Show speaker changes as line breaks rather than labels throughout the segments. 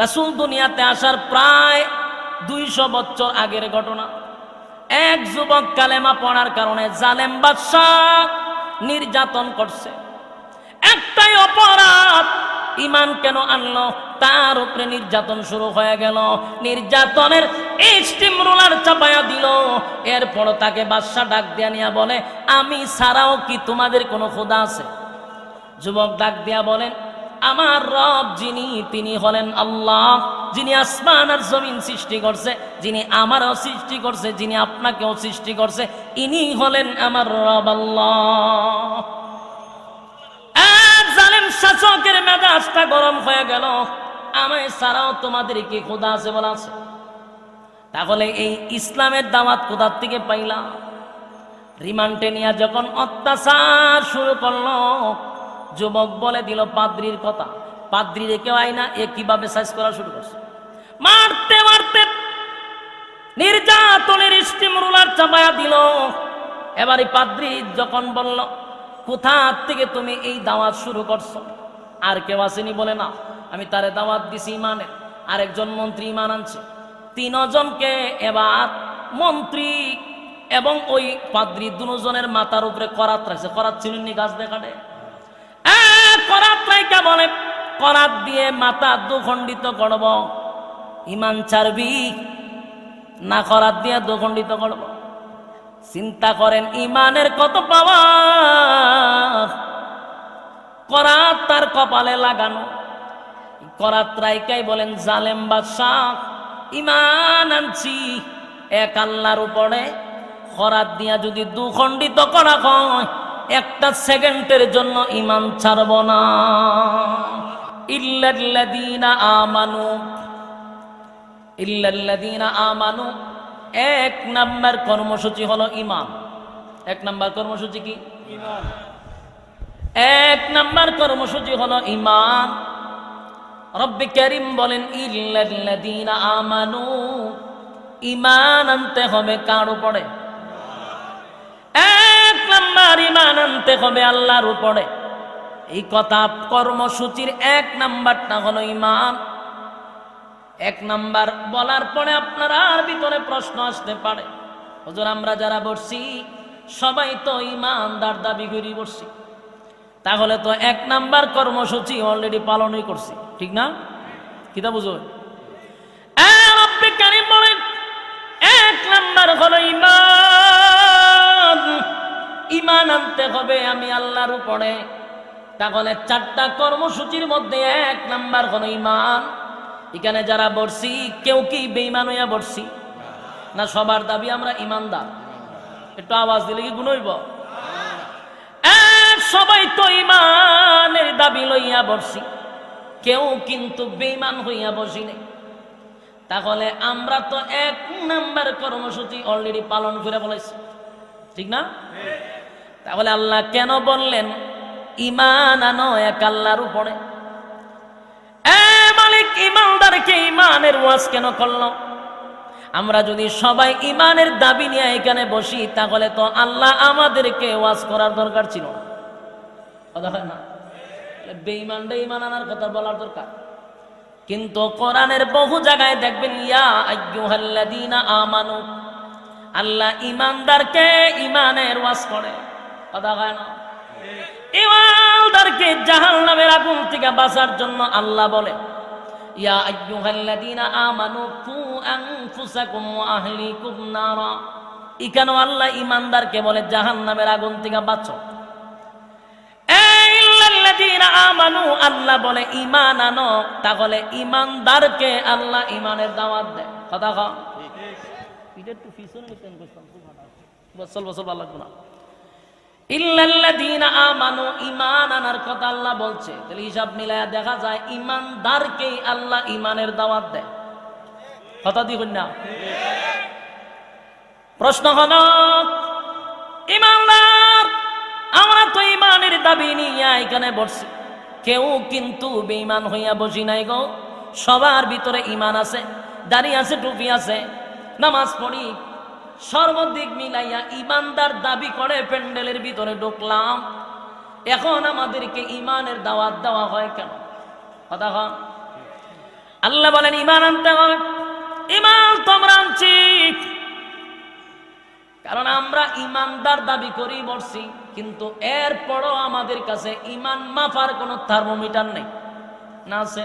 রাসূল দুনিয়াতে আসার প্রায় দুইশো বছর আগের ঘটনা। এক যুবক কালেমা পড়ার কারণে জালেম বাদশাহ নির্যাতন করছে। একটাই অপরাধ ইমান কেন আনলো? তার উপরে নির্যাতন শুরু হয়ে গেল। নির্যাতনের স্টিম রোলার চাপায়া দিল। এরপর তাকে বাদশা ডাক দিয়া নিয়া বলে, আমি ছাড়াও কি তোমাদের কোনো খোদা আছে? যুবক ডাক দিয়া বলেন আমার রব যিনি, তিনি হলেন আল্লাহ, যিনি আসমান আর জমিন সৃষ্টি করছে, যিনি আমারও সৃষ্টি করছে, যিনি আপনাকেও সৃষ্টি করছে, ইনি হলেন আমার রব আল্লাহ। জালেম শাসকের মেজাজটা গরম হয়ে গেল। আমায় ছাড়াও তোমাদের কি খোদা আছে বলা আছে? তাহলে এই ইসলামের দাওয়াত কোথার থেকে পাইলাম রিমান্ডে নিয়ে যখন অত্যাচার শুরু করল যুবক বলে দিল, পাদ্রির কথা। পাদ্রি কেউ আইনা এ কীভাবে সাইজ করা শুরু করছে? মারতে মারতে নির্যাতনের স্টিম রুলার চাপায়া দিল। এবারে পাদ্রি যখন বলল কোথা থেকে তুমি এই দাওয়াত শুরু করছ? আর কেউ আসেনি বলে, না, আমি তারে দাওয়াত দিছি ইমানে। আরেকজন মন্ত্রী ইমান আনছে। তিনজনকে এবার মন্ত্রী এবং ওই পাদ্রি দুজনের মাথার উপরে করাত রাখছে। করাত চিনি গাছ দেখাটে। করাত রাইকা বলে, করাত দিয়ে মাথা দুখণ্ডিত করব, ইমান ছাড়বি না করাত দিয়ে দুখণ্ডিত করব? চিন্তা করেন, ইমানের কত পাওয়া করাত তার কপালে লাগানো। করাত রাইকাই বলেন, জালেম বাদশাহ, ইমান আনছি, এক আল্লাহর উপরে খরাত দিয়া যদি দুখণ্ডিত করা হয় একটা সেকেন্ডের জন্য ইমান ছাড়ব না। ইল্লাল্লাযীনা আমানু ইল্লাল্লাযীনা আমানু এক নাম্বার কর্মসূচি হলো ইমান এক নাম্বার কর্মসূচি কি? এক নাম্বার কর্মসূচি হলো ইমান রব্বি করিম বলেন ইল্লাল্লাযীনা আমানু ইমান আনতে হবে কার উপরে? এক নাম্বার ইমান আনতে হবে আল্লাহর উপরে। এই কথা কর্মসূচির এক নাম্বারটা হলো ইমান এক নাম্বার বলার পরে আর ভিতরে প্রশ্ন আসতে পারে। আমরা যারা বসছি, সবাই তো ইমানদার দাবি বসছি। তাহলে তো এক নাম্বার কর্মসূচি অলরেডি পালনই করছি, ঠিক না? কিতা বুঝো? এক নাম্বার হলো ইমান ইমান আনতে হবে আমি আল্লাহর উপরে। তাহলে চারটা কর্মসূচির মধ্যে এক নাম্বার হলো ইমান। এখানে যারা বসছি কেউ কি বেইমান হইয়া বসছি না সবার দাবি আমরা ইমানদার? একটু আওয়াজ দিলে কি গুণ হইব? এক, সবাই তো ইমানের দাবি লইয়া বসছি কেউ কিন্তু বেইমান হইয়া বসি নেই। তাহলে আমরা তো এক নাম্বার কর্মসূচি অলরেডি পালন করে বলেছি। ঠিক না? তাহলে আল্লাহ কেন বললেন ইমান আনো এক আল্লাহর উপরে? মালিক ইমানদারকে ইমানের ওয়াজ কেন করল? আমরা যদি সবাই ইমানের দাবি নিয়ে এখানে বসি, তাহলে তো আল্লাহ আমাদেরকে ওয়াজ করার দরকার ছিল না। কথা হয় না? ইমান আনার কথা বলার দরকার। কিন্তু কোরআনের বহু জায়গায় দেখবেন, ইয়া আমানু, আল্লাহ ইমানদারকে ইমানের ওয়াজ করে। কথা হয় না? ইমানদারকে জাহান্নামের আগুন থেকে বাঁচার জন্য আল্লাহ বলে ইয়া আইয়ুহাল্লাযীনা আমানু কু আনফুসাকুম ওয়া আহলিকুম নারা। এখানেও আল্লাহ ইমানদারকে বলে জাহান্নামের আগুন থেকে বাঁচো? আমানু আল্লাহ বলে ইমান আনো। তাহলে ইমানদারকে আল্লাহ ইমানের দাওয়াত দেয়। কথা কম একটু পিছনে বছর বছর ভালো। লাগবে না। ইল্লাল্লাযীনা আমানু, ঈমান আনার কথা আল্লাহ বলছে। তাহলে হিসাব দেখা যায়, ঈমানদারকেই আল্লাহ ঈমানের আমরা তো ঈমানের দাবি নিয়ে এখানে বসছি। কেউ কিন্তু বেঈমান হইয়া বসি নাই গো। সবার ভিতরে ঈমান আছে, দাড়ি আছে, টুপি আছে, নামাজ পড়ি সর্বদিক মিলাইয়া ইমানদার দাবি করে, প্যান্ডেলের ভিতরে ঢুকলাম। এখন আমাদেরকে ইমানের দাওয়াত দেওয়া হয় কেন? কথা হয় আল্লাহ বলেন, ইমান আনতে হবে। ইমান তোমরা আনছি। কারণ আমরা ইমানদার দাবি করি বসছি কিন্তু এরপরও আমাদের কাছে ইমান মাফার কোনো থার্মোমিটার নেই। না আছে?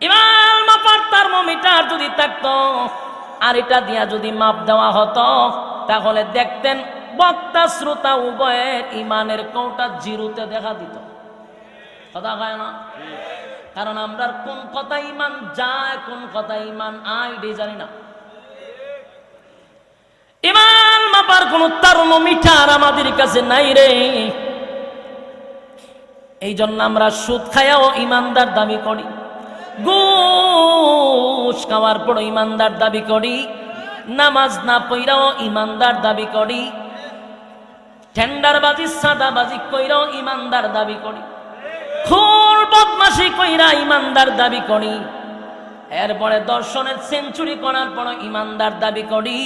ইমান মাপার থার্মোমিটার যদি থাকতো আর এটা দিয়া যদি মাপ দেওয়া হতো, তাহলে দেখতেন বক্তা শ্রোতা উভয়ের ইমানের কৌটা জিরুতে দেখা দিত। কথা হয় না? কারণ আমরা কোন কথা ইমান যায়, কোন কথা ইমান আয়, এটাই জানি না। ইমান মাপার কোন থার্মোমিটার আমাদের কাছে নাই রে। এই জন্য আমরা সুদ খায়াও ইমানদার দাবি করি। ঘুষ খাওয়ার পর ইমানদার দাবি করি, নামাজ না পইরাও ইমানদার দাবি করি, টেন্ডারবাজি, সাদাবাজি কইরাও ইমানদার দাবি করি, খুর বদমাসি কইরা ইমানদার দাবি করি, এরপরে দর্শনের সেঞ্চুরি করার পর ইমানদার দাবি করি,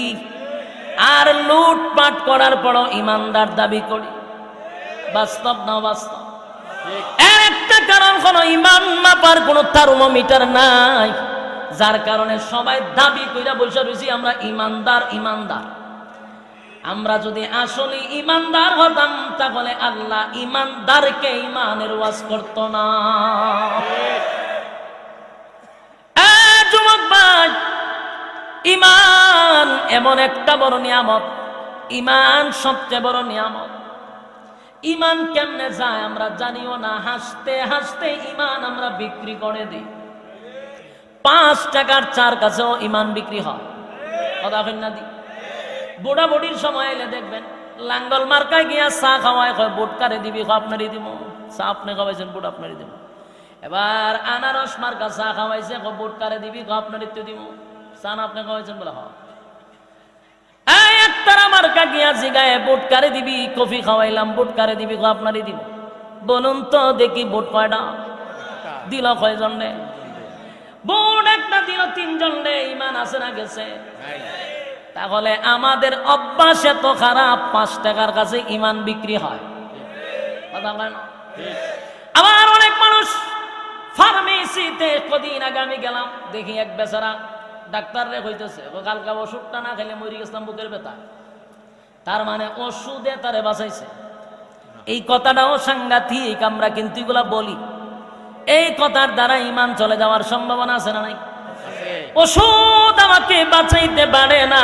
আর লুটপাট করার পর ইমানদার দাবি করি। বাস্তব না বাস্তব একটা কারণ কোন ইমান মাপার কোন থার্মোমিটার নাই। যার কারণে সবাই দাবি কইরা বসে রয়েছি আমরা ইমানদার ইমানদার। আমরা যদি আসলে ইমানদার হতাম, তাহলে আল্লাহ ইমানদারকে ইমানের ওয়াজ করত না। ইমান এমন একটা বড় নিয়ামত। ইমান সবচেয়ে বড় নিয়ামত। ইমান কেমনে যায় আমরা জানিও না, হাসতে হাসতে ইমান আমরা বিক্রি করে দিই। পাঁচ টাকার চার কাছেও ইমান বিক্রি হয়। কথা না দি? বুড়া বুড়ির সময় এলে দেখবেন, লাঙ্গল মার্কায় গিয়া চা খাওয়ায় কয় বুট কারে দিবি আপনারই দিব, চা আপনি খাওয়াইছেন, বুট আপনারই দিব। এবার আনারস মার্কা চা খাওয়াইছে খ বুট কারে দিবি আপনারই তো দিব, চা না আপনি খাওয়াইছেন বলে হয়। একতারা মার্কা গিয়া জিগায় বুট কারে দিবি? কফি খাওয়াইলাম, বুট কারে দিবি? খ আপনারই দিব। বলুন তো, দেখি বুট কয়টা? দিল কয়জন রে? বুট একটা দিল তিনজন রে, ইমান আছে না গেছে? তাহলে আমাদের অভ্যাস এত খারাপ, পাঁচ টাকার কাছে ইমান বিক্রি হয়? আবার অনেক মানুষ ফার্মেসিতে কদিন আগে আমি গেলাম, দেখি এক বেচারা ডাক্তার রে হইতেছে কালকা ওষুধটা না খেলে মরি গেছিলাম বুকের ব্যথা। তার মানে ওষুধে তারে বাঁচাইছে। এই কথাটাও সাংঘাতিক আমরা কিন্তু এগুলা বলি। এই কথার দ্বারা ইমান চলে যাওয়ার সম্ভাবনা আছে না নাই? ওষুধ আমাকে বাঁচাইতে পারে না।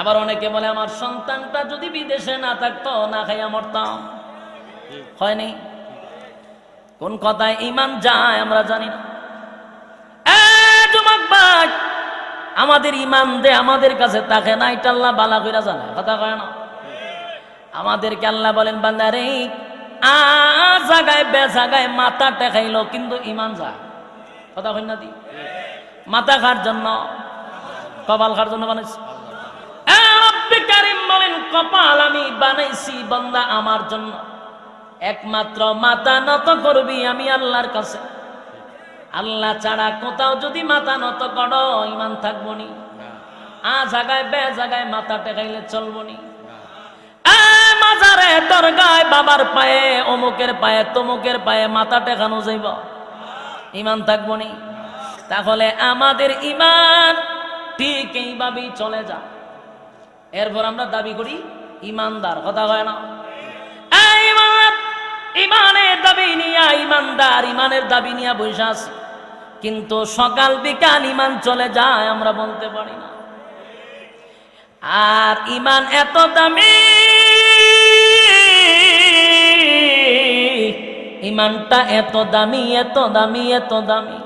আবার অনেকে বলে আমার সন্তানটা যদি বিদেশে না থাকতো না খাইয়া মরতাম। হয়নি কোন কথায় ইমান যায় আমরা জানি না। আমাদের ইমান দে, আমাদের কাছে তাকে না, এটা আল্লাহ বালা কইরা জানে, কথা কয় না? আমাদেরকে আল্লাহ বলেন বান্দারে আ জাগায়, বে জাগায় মাথা টেকাইলো, কিন্তু ইমান যায়। কথা কই না দি? মাথা খার জন্য? কপাল খার জন্য বানাইছি? বলেন, কপাল আমি বানাইছি, বান্দা আমার জন্য। একমাত্র মাথা নত করবি আমি আল্লাহর কাছে। আল্লাহ ছাড়া কোথাও যদি মাথা নত করো ইমান থাকব নি। আ জাগায় বে জাগায় মাথা টেকাইলে চলবো নি। মাজারে দরগায় বাবার পায়ে অমুকের পায়ে তমুকের পায়ে মাথা টেকানো যাইব। ইমান থাকব নি। তাহলে আমাদের ইমান ঠিক এইভাবেই চলে যা। এরপর আমরা দাবি করি ইমানদার কথা হয় না। ইমানের দাবি নিয়া ইমানদার ইমানের দাবি নিয়া বসে আছি। কিন্তু সকাল বিকাল ইমান চলে যায়, আমরা বলতে পারি না। আর ইমান এত দামি, ইমানটা এত দামি এত দামি এত দামি।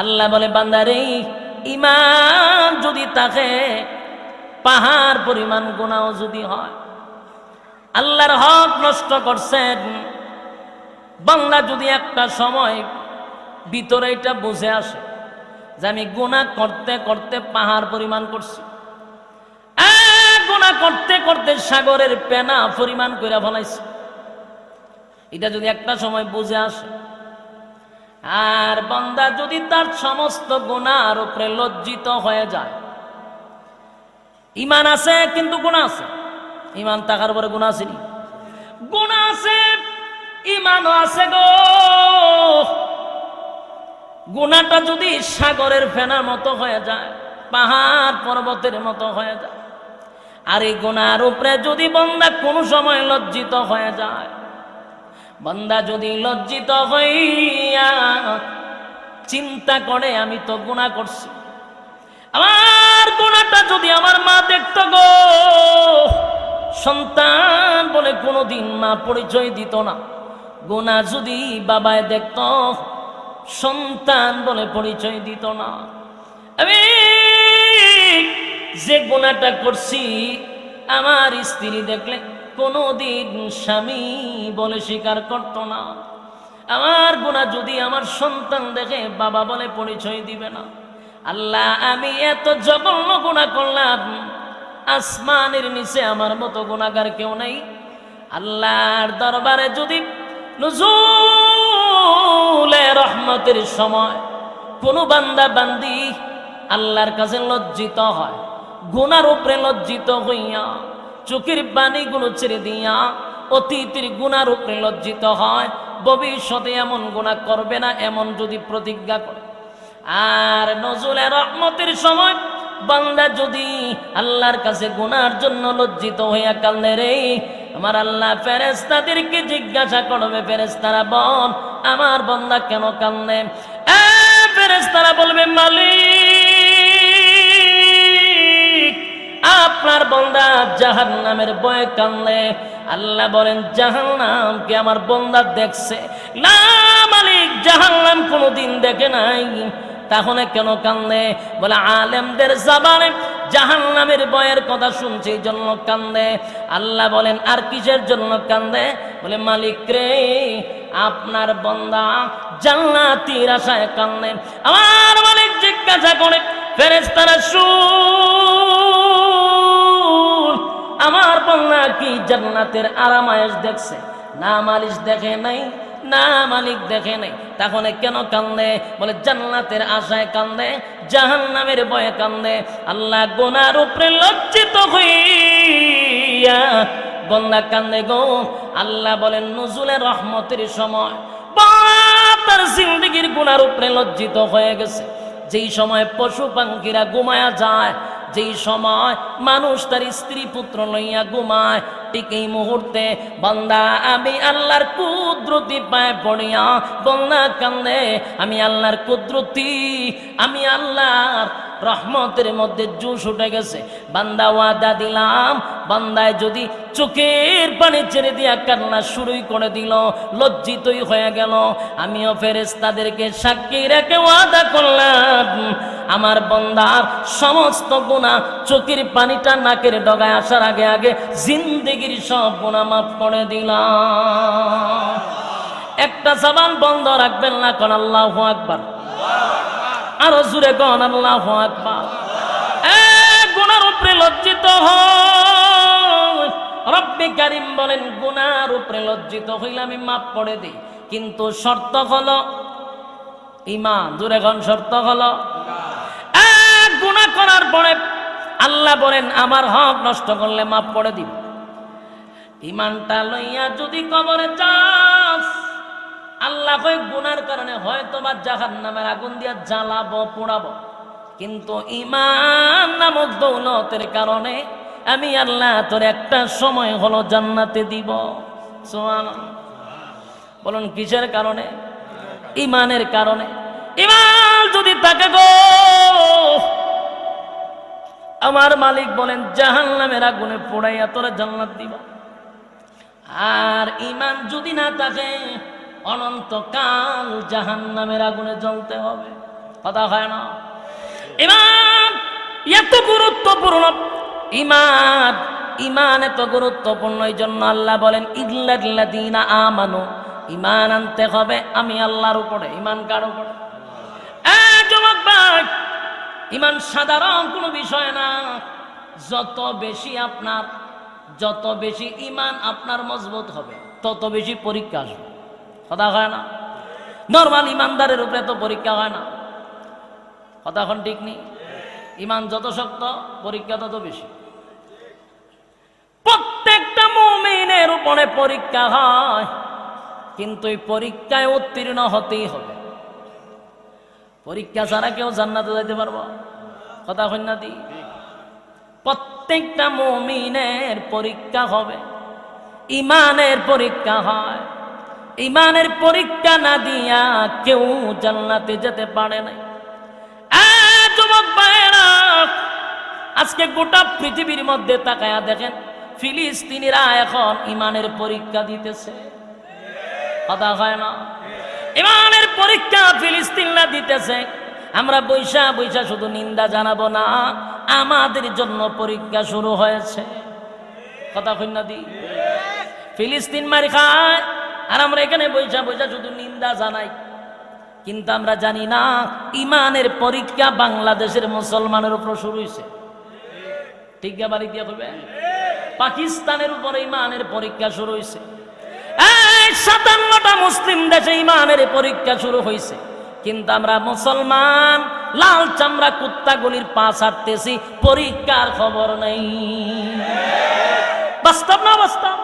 আল্লাহ বলে, বান্দারে, ইমান যদি থাকে, পাহাড় পরিমাণ গুণাও যদি হয়, আল্লাহর হক নষ্ট করছেন বাংলা যদি একটা সময় ভিতরে এটা বুঝে আসে যে আমি গুণা করতে করতে পাহাড় পরিমাণ করছি। গুণা করতে করতে সাগরের পেনা পরিমাণ করে ফলাইছি। এটা যদি একটা সময় বুঝে আসে। আর বন্দা যদি তার সমস্ত গুণার উপরে লজ্জিত হয়ে যায়। ইমান আছে কিন্তু গুণা আছে। ইমান থাকার পরে গুণা আসেনি গুণা আছে ইমানও আছে গো। গুণাটা যদি সাগরের ফেনার মতো হয়ে যায়, পাহাড় পর্বতের মতো হয়ে যায়, আর এই গুণার উপরে যদি বন্দা কোনো সময় লজ্জিত হয়ে যায়, বন্দা যদি লজ্জিত হইয়া চিন্তা করে, আমি তো গুণা করছি। আমার গুণাটা যদি আমার মা দেখত গো, সন্তান বলে কোনোদিন মা পরিচয় দিত না। গুণা যদি বাবায় দেখত সন্তান বলে পরিচয় দিত না। আমি যে গুণাটা করছি, আমার স্ত্রী দেখলে কোনোদিন স্বামী বলে স্বীকার করত না। আমার গুণা যদি আমার সন্তান দেখে বাবা বলে পরিচয় দিবে না। আল্লাহ, আমি এত জঘন্য গুণা করলাম, আসমানের নিচে আমার মতো গুণাগার কেউ নেই। আল্লাহর দরবারে যদি নজুলে রহমতের সময় কোন বান্দা বান্দি আল্লাহর কাছে লজ্জিত হয়, গুনার উপরে লজ্জিত হইয়া, চোখের পানিগুলো ছেড়ে দিয়া অতীতের গুনার উপরে লজ্জিত হয়, ভবিষ্যতে এমন গুণা করবে না, এমন যদি প্রতিজ্ঞা করে। আর নজরুলের রহমতের সময় বান্দা যদি আল্লাহর কাছে গুনার জন্য লজ্জিত হইয়া কান্দে রে আমার আল্লাহ ফেরেস্তাদেরকে জিজ্ঞাসা করবে ফেরেস্তারা বল, আমার বন্দা কেন কান্দে ফেরেস্তারা বলবে, মালিক, আপনার বন্দা জাহান নামের বয়ে কানলে আল্লাহ বলেন জাহান নামকে আমার বন্দা দেখছে? না মালিক জাহান নাম কোনোদিন দেখে নাই। তাহলে কেন কান্দে বলে, আলেমদের জাবানে জাহান নামের বয়ের কথা শুনছে জন্য কান্দে। আল্লাহ বলেন, আর কিসের জন্য কান্দে? বলে, মালিক রে, আপনার বন্দা জান্নাতির আশায় কান্দে। আমার মালিক জিজ্ঞাসা করে ফেরেস্তারা শুন, আমার বন্যা কি জান্নাতের আরামায়েশ দেখছে? না, মালিশ দেখে নাই। না, মালিক দেখে নাই। তাহলে কেন কান্দে? বলে, জান্নাতের আশায় কান্দে জাহান নামের বয়ে কান্দে। আল্লাহ গোনার উপরে লজ্জিত হইয়া বন্দা কান্দে গো। আল্লাহ বলেন, নজুলের রহমতের সময় তার জিন্দগির গুনার উপরে লজ্জিত হয়ে গেছে। যেই সময় পশু পাখিরা ঘুমায়া যায় যেই সময় মানুষ তার স্ত্রী পুত্র লইয়া ঘুমায়, ঠিক এই মুহূর্তে বন্দা, আমি আল্লাহর কুদরতি পায়ে পড়িয়া বন্দা কান্দে, আমি আল্লাহর কুদরতি, আমি আল্লাহর রহমতের মধ্যে জুস উঠে গেছে। বান্দা ওয়াদা দিলাম, বান্দায় যদি চোখের পানি ছেড়ে দিয়া কান্না শুরুই করে দিল, লজ্জিতই হয়ে গেল। আমিও ফেরেস তাদেরকে সাক্ষী রেখে ওয়াদা করলাম। আমার বন্দার সমস্ত গুণা চোখের পানিটা নাকের ডগায় আসার আগে আগে জিন্দগির সব গুণা মাফ করে দিলাম। একটা সাবান বন্ধ রাখবেন না, কোন আল্লাহ আকবার। আরও জুড়ে কন, আল্লাহ আকবার। গুনার উপরে লজ্জিত রব্বি কারিম বলেন, গুনার উপরে লজ্জিত হইলে আমি মাপ করে দিই। কিন্তু শর্ত হলো ইমান জুড়ে কন, শর্ত হলো। গুনাহ করার পরে আল্লাহ বলেন, আমার হক নষ্ট করলে মাপ করে দিব। ইমানটা লইয়া যদি কবরে যাস আল্লাহ কয়, গুনার কারণে হয়তো বা জাহান নামের আগুন দিয়া জ্বালাবো, পোড়াবো। কিন্তু ইমান নামক দৌলতের কারণে আমি আল্লাহ তোর একটা সময় হলো জান্নাতে দিব। বলুন, কিসের কারণে? ইমানের কারণে। ইমান যদি থাকে গো, আমার মালিক বলেন জাহান নামের আগুনে পোড়াইয়া তোরা জান্নাত দিব। আর ইমান যদি না থাকে অনন্তকাল জাহান নামের আগুনে জ্বলতে হবে। কথা হয় না। ইমান এত গুরুত্বপূর্ণ ইমান ইমান এত গুরুত্বপূর্ণ এই জন্য আল্লাহ বলেন ইল্লাদিনা আমানো ইমান আনতে হবে আমি আল্লাহর উপরে। ইমান কার উপরে? ইমান সাধারণ কোনো বিষয় না। যত বেশি আপনার, যত বেশি ইমান আপনার মজবুত হবে, তত বেশি পরীক্ষা আসবে। কথা হয় না? নর্মাল ইমানদারের উপরে তো পরীক্ষা হয় না। কথা এখন ঠিক নেই? ইমান যত শক্ত, পরীক্ষা তত বেশি। প্রত্যেকটা মুমিনের উপরে পরীক্ষা হয়, কিন্তু এই পরীক্ষায় উত্তীর্ণ হতেই হবে। পরীক্ষা ছাড়া কেউ জান্নাতে যাইতে পারব? কথা কন্যা দি? প্রত্যেকটা মমিনের পরীক্ষা হবে, ইমানের পরীক্ষা হয় ইমানের পরীক্ষা না দিয়া কেউ জান্নাতে যেতে পারে না এ যুবক ভাইয়েরা, আজকে গোটা পৃথিবীর মধ্যে তাকায়া দেখেন ফিলিস্তিনিরা এখন ইমানের পরীক্ষা দিতেছে। কথা হয় না? ইমানের পরীক্ষা ফিলিস্তিনরা দিতেছে। আমরা বৈশা বৈশা শুধু নিন্দা জানাব না আমাদের জন্য পরীক্ষা শুরু হয়েছে। কথা কন্যা দি? ফিলিস্তিন মারি খায়। আর আমরা এখানে বৈশা বৈশা শুধু নিন্দা জানাই। কিন্তু আমরা জানি না, ইমানের পরীক্ষা বাংলাদেশের মুসলমানের উপর শুরু হয়েছে ঠিক বাড়ি দিয়ে হবে পাকিস্তানের উপরে ইমানের পরীক্ষা শুরু হয়েছে সাতান্নটা মুসলিম দেশে ইমানের পরীক্ষা শুরু হয়েছে কিন্তু আমরা মুসলমান, লাল চামড়া কুত্তাগুলির পা ছাড়তেছি পরীক্ষার খবর নেই। বাস্তব না বাস্তব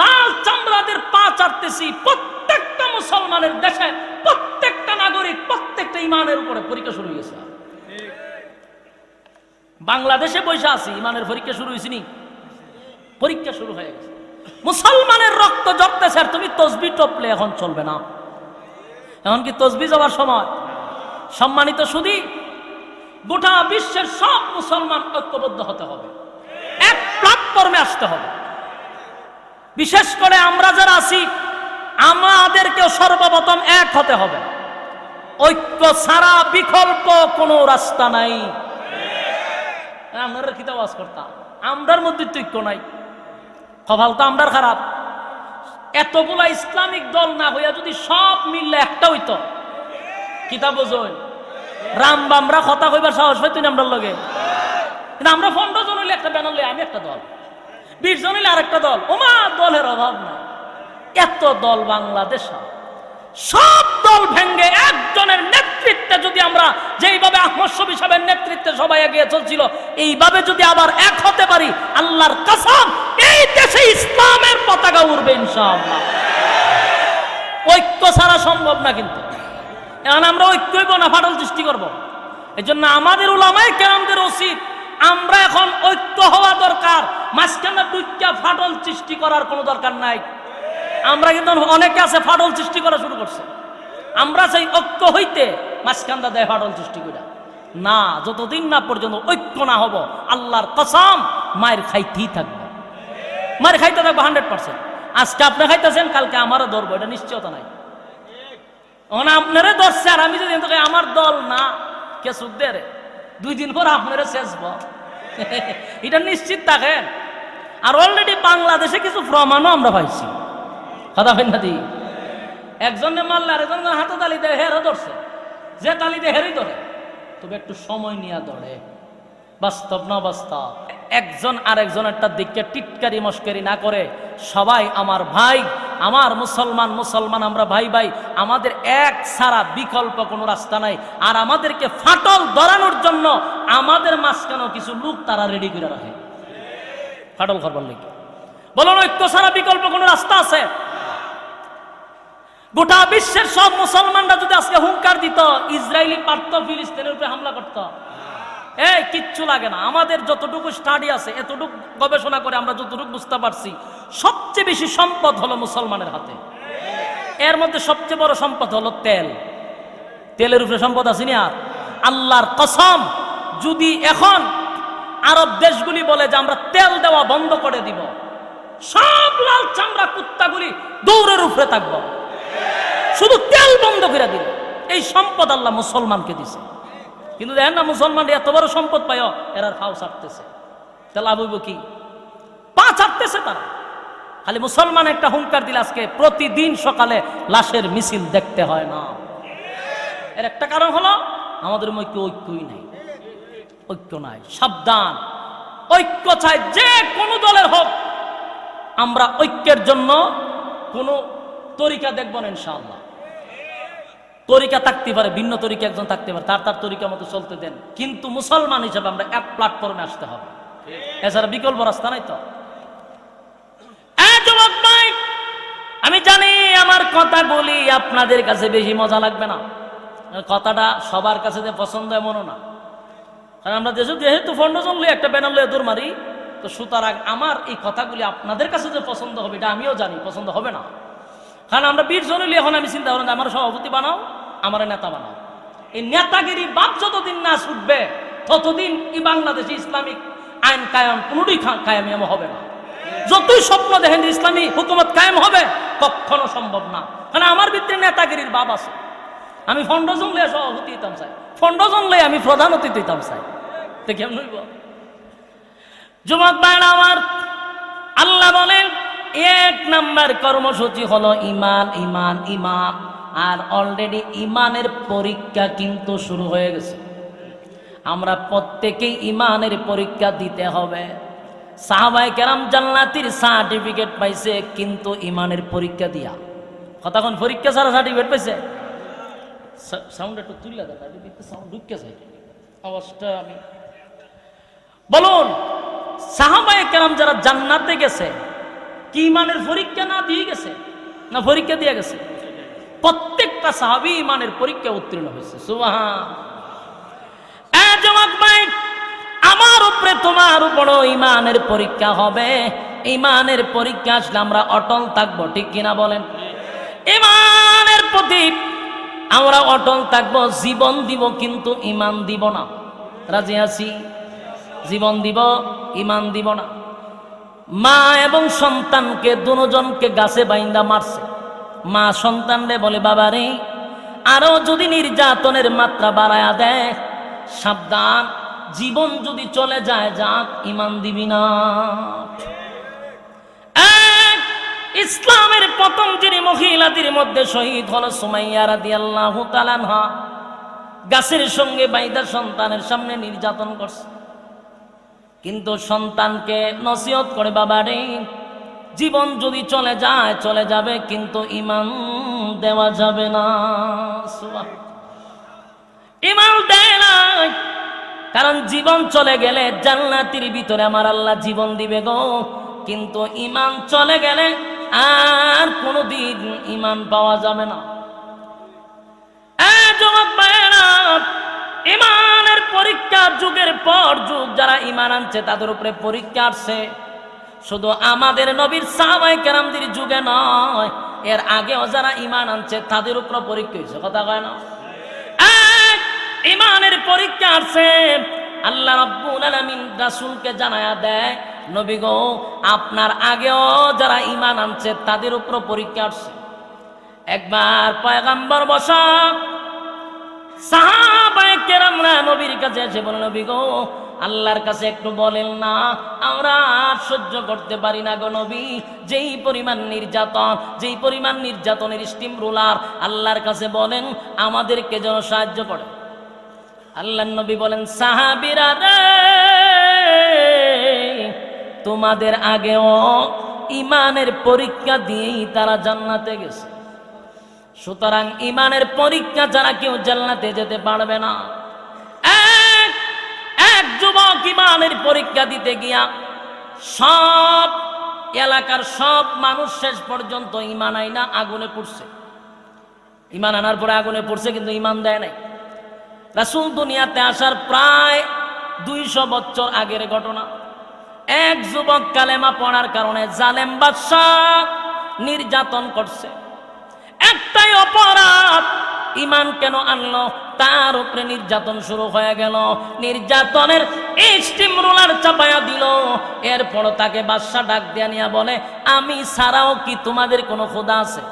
লাল চামড়াদের পা চাটতেছি প্রত্যেকটা মুসলমানের দেশে, প্রত্যেকটা নাগরিক, প্রত্যেকটা ইমানের উপরে পরীক্ষা শুরু হয়েছে। বাংলাদেশে বসে আছি, ইমানের পরীক্ষা শুরু হয়েছে পরীক্ষা শুরু হয়ে গেছে। মুসলমানের রক্ত জড়তেছে আর তুমি তসবি টপলে এখন চলবে না। এখন কি তসবি যাওয়ার সময়? সম্মানিত শুধু গোটা বিশ্বের সব মুসলমান ঐক্যবদ্ধ হতে হবে। এক প্ল্যাটফর্মে আসতে হবে। বিশেষ করে আমরা যারা আছি, আমাদেরকেও সর্বপ্রথম এক হতে হবে। ঐক্য ছাড়া বিকল্প কোনো রাস্তা নাই। আপনারা কি আওয়াজ করতাম? আমরার মধ্যে তো ঐক্য নাই। কপাল তো আমরার খারাপ। এতগুলা ইসলামিক দল না হইয়া যদি সব মিললে একটা হইতো কিতাব বোঝই রাম বামরা কথা কইবার সাহস পাইতো না আমরার লগে। কিন্তু আমরা পনেরো জন হইলে একটা ব্যানার লই আমি একটা দল। বিশ জন হইলে আরেকটা দল। ওমা, দলের অভাব নাই। এত দল বাংলাদেশ সব দল ভেঙ্গে একজনের নেতৃত্বে যদি আমরা যেইভাবে আহমদ সাহেবের নেতৃত্বে সবাই এগিয়ে চলছিল, এইভাবে যদি আবার এক হতে পারি, আল্লাহর কাসাম, এই দেশে ইসলামের পতাকা উড়বে ইনশাআল্লাহ। ঐক্য ছাড়া সম্ভব না কিন্তু। এখন আমরা ঐক্যই না ফাটল সৃষ্টি করব। এই জন্য আমাদের উলামাই কেরামদের উচিত আমরা এখন ঐক্য হওয়া দরকার। মাঝখানে দুইটা ফাটল সৃষ্টি করার কোনো দরকার নাই। আমরা কিন্তু অনেকে আছে ফাটল সৃষ্টি করা শুরু করছে। আমরা সেই ঐক্য হইতে মাঝখানটা দেয় ফাটল সৃষ্টি করে না, যতদিন না পর্যন্ত ঐক্য না হব, আল্লাহর কসম মায়ের খাইতেই থাকবে। মায়ের খাইতে থাকব হান্ড্রেড পার্সেন্ট। আজকে আপনি খাইতেছেন, কালকে আমারও ধরবো, এটা নিশ্চয়তা নাই। আপনারে ধরছে আর আমি যদি আমার দল না, কে সুখ দে রে? দুই দিন পর আপনারা শেষব এটা নিশ্চিত থাকেন। আর অলরেডি বাংলাদেশে কিছু প্রমাণও আমরা পাইছি। কথা হয় না দি? একজনে মারলে আরেকজন হাতে তালি দেয়, হেরও ধরছে। যে তালি দেয়, হেরই ধরে। তবে একটু সময় নিয়ে ধরে বাস্তব না বাস্তব? একজন আরেকজনেরটা দিককে টিটকারি মস্কারি না করে, সবাই আমার ভাই, আমার মুসলমান মুসলমান আমরা ভাই ভাই, আমাদের এক ছাড়া বিকল্প কোনো রাস্তা নাই। আর আমাদেরকে ফাটল ধরানোর জন্য আমাদের মাঝখানেও কিছু লোক তারা রেডি করে রাখে। ফাটল করবার লেগে। বলুন, ঐক্য ছাড়া বিকল্প কোনো রাস্তা আছে? গোটা বিশ্বের সব মুসলমানরা যদি আজকে হুঙ্কার দিত, ইসরায়েলি পারত ফিলিস্তিনের উপরে হামলা করত। এই, কিচ্ছু লাগে না। আমাদের যতটুকু স্টাডি আছে, এতটুকু গবেষণা করে আমরা যতটুকু বুঝতে পারছি, সবচেয়ে বেশি সম্পদ হলো মুসলমানের হাতে। এর মধ্যে সবচেয়ে বড় সম্পদ হলো তেল। তেলের উপরে সম্পদ আসেনি আর? আল্লাহর কসম, যদি এখন আরব দেশগুলি বলে যে আমরা তেল দেওয়া বন্ধ করে দিব, সব লাল চামড়া কুত্তাগুলি দৌড়ের উপরে থাকব। শুধু তেল বন্ধ করে দিল। এই সম্পদ আল্লাহ মুসলমানকে দিছে। কিন্তু দেখেন না মুসলমান এত বড় সম্পদ পায় এরা ফাও ছাড়তেছে। তাহলে আবু কি? পা ছাড়তেছে তারা। খালি মুসলমান একটা হুঙ্কার দিলে আজকে প্রতিদিন সকালে লাশের মিছিল দেখতে হয় না। এর একটা কারণ হলো, আমাদের মধ্যে ঐক্যই নাই। ঐক্য নাই, সাবধান। ঐক্য চাই যে কোনো দলের হোক। আমরা ঐক্যের জন্য কোনো তরিকা দেখব না, ইনশাআল্লাহ। তরিকা থাকতে পারে ভিন্ন তরিকা একজন থাকতে পারে তার তার তরিকা মতো চলতে দেন। কিন্তু মুসলমান হিসেবে আমরা এক প্ল্যাটফর্মে আসতে হবে। এছাড়া বিকল্প রাস্তা নাই তো। ভাই, আমি জানি আমার কথা বলি আপনাদের কাছে বেশি মজা লাগবে না। কথাটা সবার কাছে পছন্দ এমনও না। কারণ আমরা দেশে যেহেতু ফন্ডজন লই একটা ব্যানার লয়ে দূর মারি তো সুতরাং আমার এই কথাগুলি আপনাদের কাছে যে পছন্দ হবে এটা আমিও জানি পছন্দ হবে না। কারণ আমরা বীর জনে এখন আমি চিন্তা করেন আমার সভাপতি বানাও, আমার নেতা বানাও। এই নেতাগিরি বাপ যতদিন না ছুটবে, ততদিন এই বাংলাদেশে ইসলামিক আইন কায়াম কোনোটাই খা- কায়ামি হবে না। যতই স্বপ্ন দেখেন ইসলামী হুকুমত কায়েম হবে, কখনো সম্ভব না। কারণ আমার ভিতরে নেতাগিরির বাপ আছে। আমি ফন্ডজন লয়ে সভাপতি হইতাম, চাই। ফন্ডজন লয়ে আমি প্রধান অতিথি হইতাম, চাই। তো কেমন হইব। যুবক ভাইরা আমার, আল্লাহ বলেন এক নাম্বার কর্মসূচি হলো ইমান ইমান ইমান। আর অলরেডি ইমানের পরীক্ষা কিন্তু শুরু হয়ে গেছে। আমরা প্রত্যেকেই ইমানের পরীক্ষা দিতে হবে। সাহাবাই কেরাম জান্নাতির সার্টিফিকেট পাইছে, কিন্তু ইমানের পরীক্ষা দিয়া। কতক্ষণ পরীক্ষা ছাড়া সার্টিফিকেট পাইছে? সাউন্ড একটু তুলে দেন সাউন্ড ঢুকে আওয়াজটা আমি বলুন সাহাবাই কেরাম যারা জান্নাতে গেছে কি ইমানের পরীক্ষা না দিয়ে গেছে? না পরীক্ষা দিয়ে গেছে? প্রত্যেকটা সাহাবি ইমানের পরীক্ষা উত্তীর্ণ হয়েছে। ভাই, আমার উপরে তোমার উপর ইমানের পরীক্ষা হবে। ইমানের পরীক্ষা আসলে আমরা অটল থাকব, ঠিক কিনা বলেন? ইমানের প্রতি আমরা অটল থাকব, জীবন দিব কিন্তু ইমান দিব না। রাজি আছি? জীবন দিব, ইমান দিব না। মা এবং সন্তানকে, দুজনকে গাছে বাইন্দা মারছে। মা সন্তানরে বলে বাবা রে আরও যদি নির্যাতনের মাত্রা বাড়ায়া দেয় সাবধান, জীবন যদি চলে যায়, যাক, ইমান দিবি না। এক, ইসলামের প্রথম যিনি মহিলাদের মধ্যে শহীদ হলো সুমাইয়া রাদিয়াল্লাহু তাআলা গাছের সঙ্গে বাইদা সন্তানের সামনে নির্যাতন করছে। কিন্তু সন্তানকে নসিহত করে বাবা রে জীবন যদি চলে যায় চলে যাবে কিন্তু ইমান দেওয়া যাবে না। ইমান দেয় না কারণ জীবন চলে গেলে জান্নাতির ভিতরে আমার আল্লাহ জীবন দিবে গো। কিন্তু ইমান চলে গেলে আর কোনোদিন ইমান পাওয়া যাবে না। এ যুবক ভাইয়েরা, ইমানের পরীক্ষা যুগের পর যুগ যারা ইমান আনছে, তাদের উপরে পরীক্ষা আসছে। শুধু আমাদের নবীর সাহাবাই কেরামদের যুগে নয়, এর আগেও যারা ইমান আনছে, তাদের উপর পরীক্ষা হয়েছে। কথা কয় না? ইমানের পরীক্ষা আসছে। আল্লাহ রাব্বুল আলামিন রাসূলকে জানায়া দেয়, নবী গো, আপনার আগেও যারা ইমান আনছে, তাদের উপর পরীক্ষা আসছে। একবার পয়গাম্বর বসা সাহাবায়ে কেরামরা নবীর কাছে এসে বলেন নবী গো, আল্লাহর কাছে একটু বলেন না, আমরা আর সহ্য করতে পারি না গো নবী। যেই পরিমাণ নির্যাতন, যেই পরিমাণ নির্যাতনের স্টিম রুলার আল্লাহর কাছে বলেন, আমাদেরকে যেন সাহায্য করে। আল্লাহ নবী বলেন, সাহাবিরা রে, তোমাদের আগেও ইমানের পরীক্ষা দিয়েই তারা জান্নাতে গেছে। সুতরাং ইমানের পরীক্ষা ছাড়া কেউ জান্নাতে যেতে পারবে না। এক এক যুবক ইমানের পরীক্ষা দিতে গিয়া সব এলাকার সব মানুষ শেষ পর্যন্ত ইমান আইনা আগুনে পড়ছে। ইমান আনার পরে আগুনে পড়ছে, কিন্তু ইমান দেয় নাই। রাসুল দুনিয়াতে আসার প্রায় দুইশো বছর আগের ঘটনা। এক যুবক কালেমা পড়ার কারণে জালেম বাদশাহ নির্যাতন করছে। একটাই অপরাধ। ইমান কেন আনলো? তার উপরে নির্যাতন শুরু হয়ে গেল। নির্যাতনের স্টিম রোলার চাপায়া দিল। এরপর তাকে বাদশা ডাক দিয়া নিয়া বলে, আমি ছাড়াও কি তোমাদের কোনো খোদা আছে?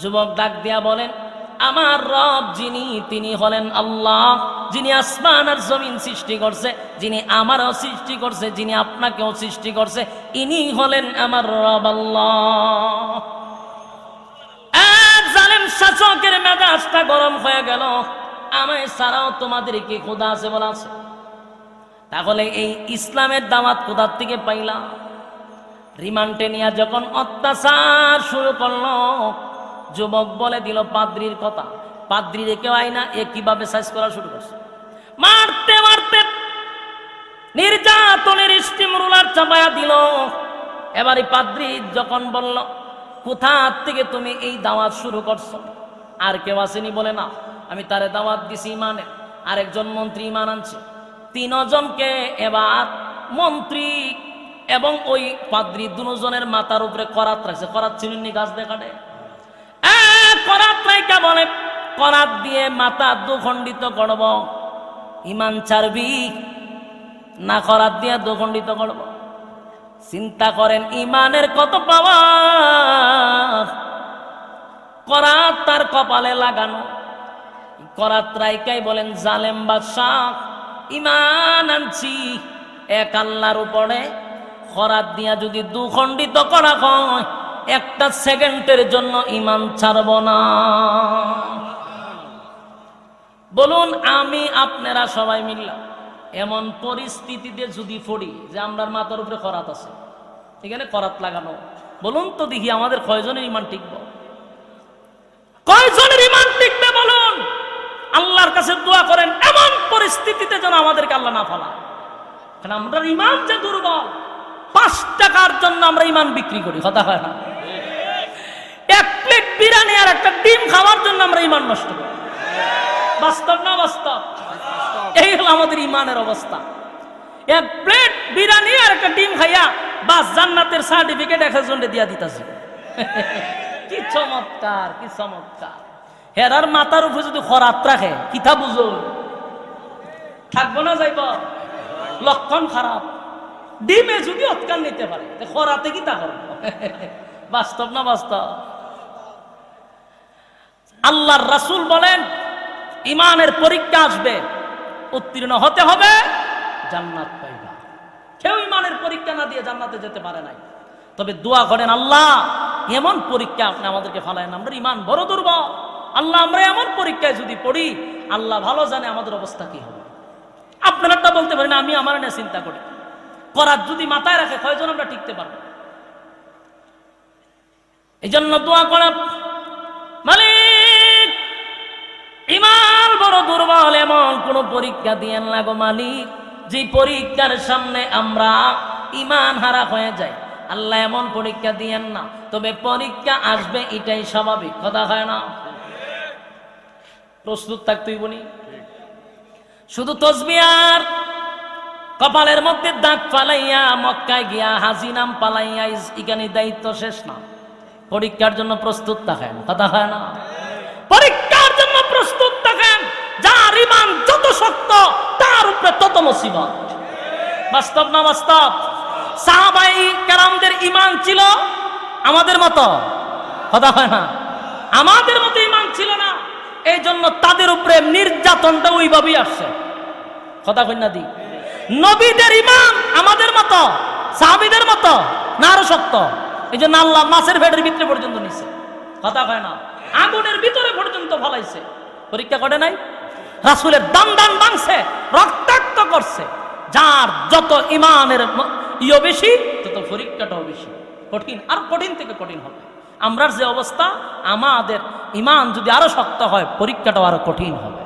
যুবক ডাক দিয়া বলেন আমার রব যিনি, তিনি হলেন আল্লাহ। যিনি আসমান আর জমিন সৃষ্টি করছে, যিনি আমারও সৃষ্টি করছে, যিনি আপনাকেও সৃষ্টি করছে, ইনি হলেন আমার রব আল্লাহ। জালেম শাসকের মেজাজটা গরম হয়ে গেল। আমায় ছাড়াও তোমাদের কি খোদা আছে বলা আছে? তাহলে এই ইসলামের দামাত কোথার থেকে পাইলাম? রিমান্ডে নিয়ে যখন অত্যাচার শুরু করল, যুবক বলে দিল পাদ্রির কথা। পাদ্রি রেখে আইনা এ কীভাবে সাইজ করা শুরু করছে? মারতে মারতে নির্যাতনের স্টিম রুলার চাপায়া দিল। এবারে পাদ্রি যখন বলল কোথা থেকে তুমি এই দাওয়াত শুরু করছ? আর কেউ আসেনি বলে না, আমি তারে দাওয়াত দিছি ইমানে। আরেকজন মন্ত্রী ইমান আনছে। তিনজনকে এবার মন্ত্রী এবং ওই পাদ্রি দুজনের মাথার উপরে করাত রাখছে। করাত চিনুনি গাছ দেখাটে করাত রাইকা বলে, করাত দিয়ে মাথা দুখণ্ডিত করব। ইমান ছাড়বি, না করাত দিয়ে দুখণ্ডিত করব। চিন্তা করেন, ইমানের কত পাওয়া করাত তার কপালে লাগানো। করাত রাইকাই বলেন, জালেম বাদশাহ, ইমান আনছি। এক আল্লাহর উপরে খরাত দিয়া যদি দুখণ্ডিত করা হয়, একটা সেকেন্ডের জন্য ইমান ছাড়ব না। বলুন, আমি, আপনারা সবাই মিললাম এমন পরিস্থিতিতে যদি পড়ি যে আমরার মাথার উপরে করাত আছে, এখানে করাত লাগানো। বলুন তো দেখি আমাদের কয়জনের ইমান টিকব? কয়জনের ইমান টিকবে বলুন? আল্লাহর কাছে দোয়া করেন, এমন পরিস্থিতিতে যেন আমাদেরকে আল্লাহ না ফেলা কারণ আমরা ইমান যে দুর্বল, পাঁচ টাকার জন্য আমরা ইমান বিক্রি করি, কথা হয় না? এক প্লেট বিরিয়ানি আর একটা ডিম খাওয়ার জন্য আমরা ইমান নষ্ট করি। বাস্তব না বাস্তব? এই হলো আমাদের ইমানের অবস্থা। এক প্লেট বিরিয়ানি আর একটা ডিম খাইয়া বাস জান্নাতের সার্টিফিকেট এক একজনকে দিয়া দিতেছে। কি চমৎকার কি চমৎকার। হেরার মাথার উপরে যদি খরাত রাখে, কিতা বুঝো? থাকব না যাইব? লক্ষণ খারাপ। ডিমে যদি অৎকার নিতে পারে খরাতে কি তা করব? বাস্তব না বাস্তব? আল্লাহর রাসূল বলেন, ইমানের পরীক্ষা আসবে। উত্তীর্ণ হতে হবে, জান্নাত পাইবা। কেউ ইমানের পরীক্ষা না দিয়ে জান্নাতে যেতে পারে নাই। তবে দোয়া করেন, আল্লাহ, এমন পরীক্ষা আপনি আমাদেরকে ফালায়েন, আমরা ইমান বড় দুর্বল। আল্লাহ, আমরা এমন পরীক্ষায় যদি পড়ি, আল্লাহ ভালো জানে আমাদের অবস্থা কি হবে। আপনারা তো বলতে পারেন, আমি আমার নিয়ে চিন্তা করি। করার যদি মাথায় রাখে, কয়জন আমরা টিকতে পারব? এই জন্য দোয়া করা মালিক! ইমান বড় দুর্বল এমন কোন পরীক্ষা দিয়েন না মালিক। যে পরীক্ষার সামনে আমরা ইমান হারা হয়ে যাই, আল্লাহ এমন পরীক্ষা দিয়েন না। তবে পরীক্ষা আসবে, এটাই স্বাভাবিক, কথা হয় না? প্রস্তুত থাকতেই বলি শুধু তসবিয়ার কপালের মধ্যে দাগ পালাইয়া মক্কায় গিয়া হাজি নাম পালাইয়া এখানে দায়িত্ব শেষ না। পরীক্ষার জন্য প্রস্তুত থাকেন, কথা হয় না পরীক্ষার জন্য প্রস্তুত থাকেন যার ইমান যত শক্ত, তার উপরে তত মুসিবত। বাস্তব না বাস্তব? সাহাবাই কেরামদের ইমান ছিল আমাদের মতো। কথা হয় না? আমাদের মতো ইমান ছিল না। এই জন্য তাদের উপরে নির্যাতনটা ওইভাবেই আসছে। কথা কন্যা দি? নবীদের ইমান আমাদের মতো, সাহাবিদের মতো, না আরও শক্ত? এই জন্য আল্লাহ মাছের ভেড়ের ভিতরে পর্যন্ত নিছে। কথা কয় না? আগুনের ভিতরে পর্যন্ত ফলাইছে। পরীক্ষা করে নাই? রাসুলের দান দান বাংছে, রক্তাক্ত করছে। যার যত ইমানের ইয়ে বেশি, তত পরীক্ষাটাও বেশি। কঠিন, আর কঠিন থেকে কঠিন হবে। আমরার যে অবস্থা, আমাদের ইমান যদি আরও শক্ত হয়, পরীক্ষাটাও আরও কঠিন হবে।